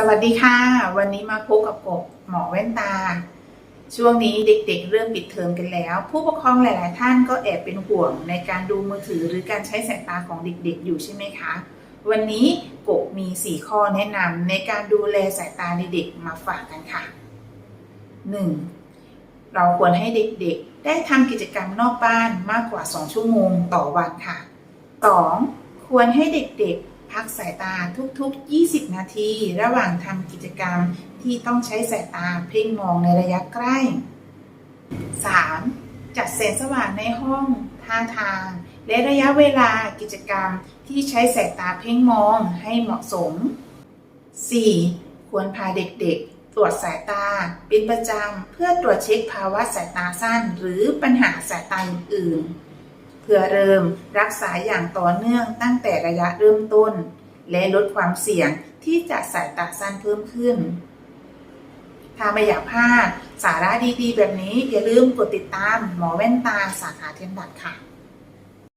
สวัสดีค่ะ วันนี้มาพบกับกบหมอแว่นตา ช่วงนี้เด็กๆ เริ่มปิดเทอมกันแล้ว ผู้ปกครองหลาย ๆ ท่านก็แอบเป็นห่วงในการดูมือถือหรือการใช้สายตาของเด็กๆ อยู่ใช่ไหมคะ วันนี้กบมี 4 ข้อแนะนำในการดูแลสายตาเด็กๆมาฝากกันค่ะ 1. เราควรให้เด็กๆ ได้ทำกิจกรรมนอกบ้านมากกว่า 2 ชั่วโมงต่อวันค่ะ 2. ควรให้เด็กๆ พักสายตาทุกๆ 20 นาที ระหว่างทำกิจกรรมที่ต้องใช้สายตาเพ่งมองในระยะใกล้ 3. จัดแสงสว่างในห้องท่าทาง และระยะเวลากิจกรรมที่ใช้สายตาเพ่งมองให้เหมาะสม 4. ควรพาเด็กๆ ตรวจสายตาเป็นประจำเพื่อตรวจเช็คภาวะสายตาสั้น หรือปัญหาสายตาอื่นๆ พื่อเริ่มรักษาอย่างต่อเนื่องตั้งแต่ระยะเริ่มต้น และลดความเสี่ยงที่จะสายตาสั้นเพิ่มขึ้น ถ้าไม่อยากพลาดสาระดีๆ แบบนี้อย่าลืมกดติดตามหมอแว่นตาสาขาเทียนดัตค่ะ